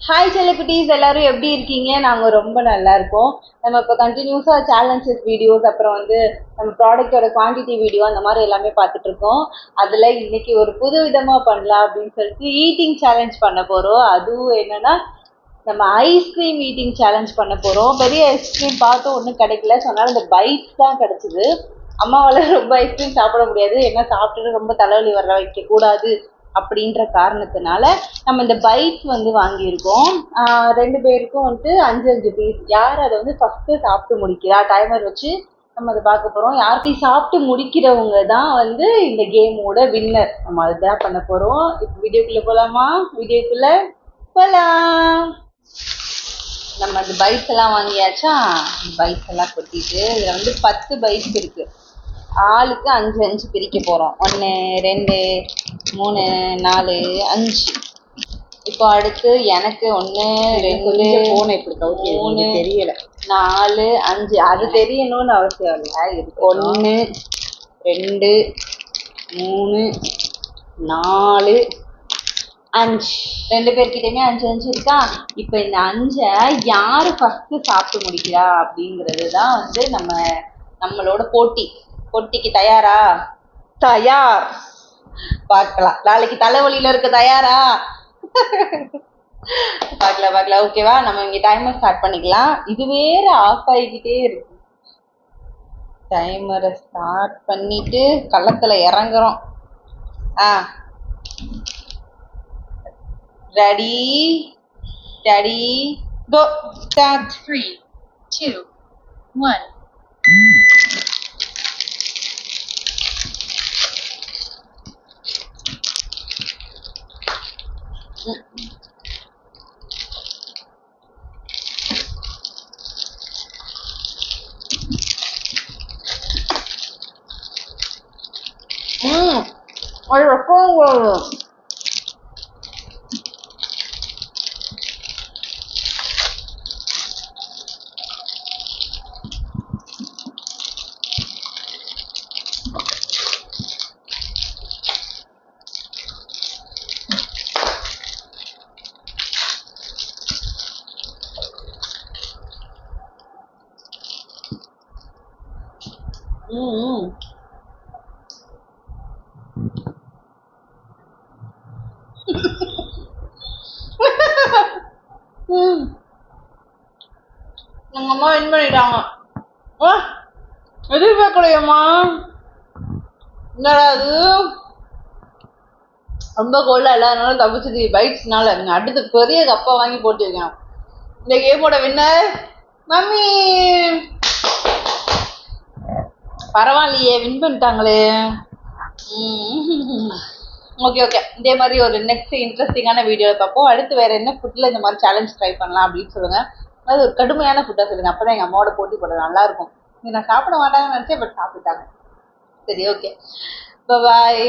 Hi celebrities எல்லாரும் எப்படி இருக்கீங்க? நாங்கள் ரொம்ப நல்லா இருக்கோம். நம்ம இப்போ கண்டினியூஸாக சேலஞ்சஸ் வீடியோஸ் அப்புறம் வந்து நம்ம ப்ராடக்ட்டோட குவான்டிட்டி வீடியோ அந்த மாதிரி எல்லாமே பார்த்துட்டு இருக்கோம். அதில் இன்னைக்கு ஒரு புது விதமாக பண்ணலாம் அப்படின்னு சொல்லிட்டு ஈட்டிங் சேலஞ்ச் பண்ண போகிறோம் அதுவும் என்னன்னா நம்ம ஐஸ்கிரீம் ஈட்டிங் சேலஞ்ச் பண்ண போகிறோம் பெரிய ஐஸ்கிரீம் பார்த்தோம் ஒன்றும் கிடைக்கல. சொன்னாலும் அந்த இந்த பைட்ஸ் தான் கிடச்சிது. அம்மாவால் ரொம்ப ஐஸ்கிரீம் சாப்பிட முடியாது. ஏன்னா சாப்பிட்டுட்டு ரொம்ப தலைவலி வர வைக்கக்கூடாது. அப்படின்ற காரணத்தினால நம்ம இந்த பைட்ஸ் வந்து வாங்கியிருக்கோம். ரெண்டு பேருக்கும் வந்துட்டு அஞ்சு அஞ்சு பீஸ் யார் அதை வந்து ஃபஸ்ட்டு சாப்பிட்டு முடிக்கிறா? டைமர் வச்சு நம்ம அதை பார்க்க போகிறோம் யார்கிட்ட சாப்பிட்டு முடிக்கிறவங்க தான் வந்து இந்த கேமோட வின்னர் நம்ம அதுதான் பண்ண போகிறோம் இப்போ வீடியோக்குள்ளே போகலாமா வீடியோக்குள்ளே போகலாம் நம்ம அந்த பைட்ஸ் எல்லாம் வாங்கியாச்சா? பைட்ஸ் எல்லாம் கொட்டிட்டு இதில் வந்து பத்து பைட்ஸ் இருக்கு. ஆளுக்கு அஞ்சு அஞ்சு பிரிக்க போகிறோம் ஒன்று ரெண்டு மூணு நாலு அஞ்சு. இப்போ அடுத்து எனக்கு ஒன்று ரெண்டு போனை இப்படி கவுத்தி மூணு தெரியல. நாலு அஞ்சு. அது தெரியணும்னு அவசியம் இல்லை. ஒன்று ரெண்டு மூணு நாலு அஞ்சு. ரெண்டு பேர்கிட்டயுமே அஞ்சு அஞ்சு இருக்கா? இப்போ இந்த அஞ்சை யாரு ஃபர்ஸ்ட் சாப்பிட்டு முடிக்கிறா அப்படிங்கிறது தான் வந்து நம்ம நம்மளோட போட்டி. போட்டிக்கு தயாரா? தயார். பார்க்கலாம். நாளைக்கு தலைவலியில இருக்க தயாரா? பார்க்கலாம் பார்க்கலாம். ஓகேவா நம்ம இங்க டைமர் ஸ்டார்ட் பண்ணிக்கலாம். இது வேற ஆஃப் ஆகிக்கிட்டே இருக்கு. டைமரை ஸ்டார்ட் பண்ணிட்டு களத்துல இறங்குறோம். ஆ. Ready ready go start three two one doesn't. Mmm, I have a எங்க அம்மா வின் பண்ணிட்டாங்க. ஆ, எதிர்பார்க்கலையம்மா. என்னடா அது ரொம்ப கோல்டா இல்லாதனால தப்பிச்சது பைட்ஸ்னால. அடுத்து பெரிய கப்பா வாங்கி போட்டுருக்கேன். இந்த கேமோட வின்னர் மம்மி. பரவாயில்லையே வின் பண்ணிட்டாங்களே. ஓகே ஓகே இதே மாதிரி ஒரு நெக்ஸ்ட் இன்ட்ரெஸ்டிங்கான வீடியோ பார்ப்போம். அடுத்து வேற என்ன ஃபுட்டில் இந்த மாதிரி சேலஞ்ச் ட்ரை பண்ணலாம் அப்படின்னு சொல்லுங்க. அது ஒரு கடுமையான ஃபுட்டாக சொல்லுங்க. அப்போ தான் எங்கள் அம்மாவோட போட்டி போட நல்லா இருக்கும் இது நான் சாப்பிட மாட்டாங்கன்னு நினச்சேன் பட் சாப்பிட்டாங்க சரி ஓகே பாய்